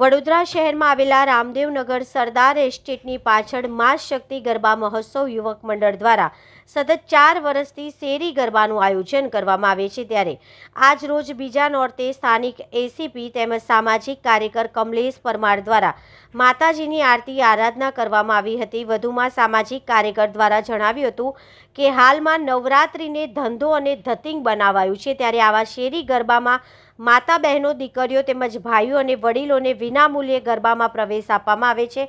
વડોદરા શહેરમાં આવેલા રામદેવનગર સરદાર એસ્ટેટની પાછળ મા શક્તિ ગરબા મહોત્સવ યુવક મંડળ દ્વારા સતત ચાર વર્ષથી શેરી ગરબાનું આયોજન કરવામાં આવે છે ત્યારે આજ રોજ બીજા નોરતે સ્થાનિક એસીપી તેમજ સામાજિક કાર્યકર કમલેશ પરમાર દ્વારા માતાજીની આરતી આરાધના કરવામાં આવી હતી. વધુમાં સામાજિક કાર્યકર દ્વારા જણાવ્યું હતું કે હાલમાં નવરાત્રિને ધંધો અને ધતિંગ બનાવાયું છે. ત્યારે આવા શેરી ગરબામાં માતા બહેનો દીકરીઓ તેમજ ભાઈઓ અને વડીલોને વિનામૂલ્યે ગરબામાં પ્રવેશ આપવામાં આવે છે.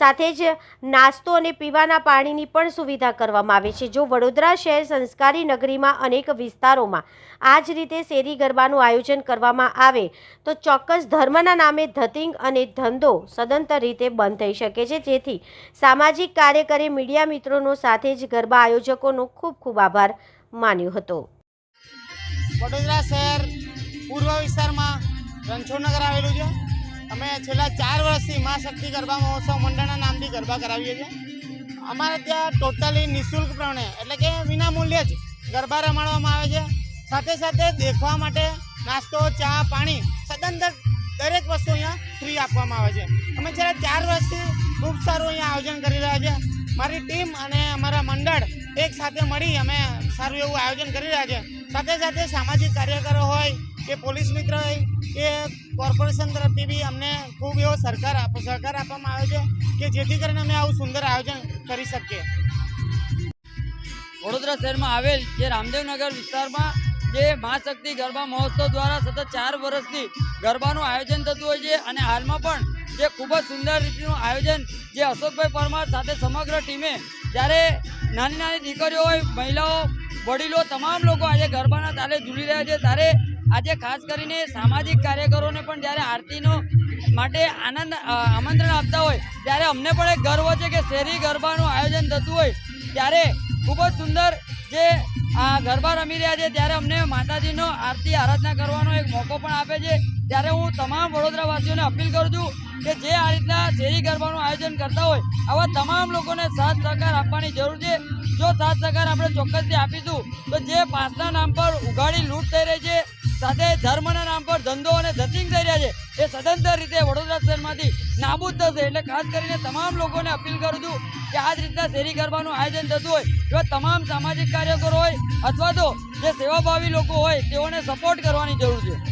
સાથે જ નાસ્તો અને પીવાના પાણીની પણ સુવિધા કરવામાં આવે છે. જો વડોદરા શહેર સંસ્કારી નગરીમાં અનેક વિસ્તારોમાં આ જ રીતે શેરી ગરબાનું આયોજન કરવામાં આવે, તો ચોક્કસ ધર્મના નામે ધતિંગ અને ધંધો સદંતર રીતે બંધ થઈ શકે છે. જેથી સામાજિક કાર્યકરે મીડિયા મિત્રોનો સાથે જ ગરબા આયોજકોનો ખૂબ ખૂબ આભાર માન્યો હતો. વડોદરા શહેર પૂર્વ વિસ્તારમાં રણછોડનગર આવેલું છે. અમે છેલ્લા ચાર વર્ષથી મા શક્તિ ગરબા મહોત્સવ મંડળના નામથી ગરબા કરાવીએ છીએ. અમારે ત્યાં ટોટલી નિઃશુલ્ક પ્રમાણે, એટલે કે વિનામૂલ્યે જ ગરબા રમાડવામાં આવે છે. સાથે સાથે દેખવા માટે નાસ્તો, ચા, પાણી સદંતર દરેક વસ્તુ અહીંયા ફ્રી આપવામાં આવે છે. અમે છેલ્લા ચાર વર્ષથી ખૂબ સારું અહીંયા આયોજન કરી રહ્યા છે. મારી ટીમ અને અમારા મંડળ એક સાથે મળી અમે સારું એવું આયોજન કરી રહ્યા છે. સાથે સાથે સામાજિક કાર્યકરો હોય કે પોલીસ મિત્ર કે કોર્પોરેશન તરફથી બી અમને ખૂબ એવો સરકાર આપ, સહકાર આપવામાં આવે છે કે જેથી કરીને અમે આવું સુંદર આયોજન કરી શકીએ. વડોદરા શહેરમાં આવેલ જે રામદેવનગર વિસ્તારમાં જે મહાશક્તિ ગરબા મહોત્સવ દ્વારા સતત ચાર વર્ષથી ગરબાનું આયોજન થતું હોય છે અને હાલમાં પણ જે ખૂબ જ સુંદર રીતનું આયોજન જે અશોકભાઈ પરમાર સાથે સમગ્ર ટીમે જ્યારે નાની નાની દીકરીઓ હોય, મહિલાઓ, વડીલો, તમામ લોકો આજે ગરબાના તાલે ઝૂલી રહ્યા છે, ત્યારે આજે ખાસ કરીને સામાજિક કાર્યકરોને પણ જ્યારે આરતીનો માટે આનંદ આમંત્રણ આપતા હોય, ત્યારે અમને પણ એક ગર્વ છે કે શેરી ગરબાનું આયોજન થતું હોય, ત્યારે ખૂબ જ સુંદર જે, આ, ગરબા રમી રહ્યા છે, ત્યારે અમને માતાજીનો આરતી, આરાધના કરવાનો એક મોકો પણ આપે છે. ત્યારે હું તમામ વડોદરાવાસીઓને અપીલ કરું છું કે જે આ રીતના શેરી ગરબાનું આયોજન કરતા હોય, આવા તમામ લોકોને સાથ સહકાર આપવાની જરૂર છે. જો સાથ સહકાર આપણે ચોક્કસથી આપીશું, તો જે પાસના નામ પર ઉઘાડી લૂંટ થઈ રહી છે સાથે ધર્મના નામ પર ધંધો અને ધતિંગ થઈ રહ્યા છે. એ સદંતર રીતે વડોદરા શહેરમાંથી નાબૂદ થશે એટલે ખાસ કરીને તમામ લોકોને અપીલ કરું છું કે આ જ રીતના શેરી ગરબાનું આયોજન થતું હોય, એવા તમામ સામાજિક કાર્યકરો હોય, અથવા તો જે સેવાભાવી લોકો હોય, તેઓને સપોર્ટ કરવાની જરૂર છે.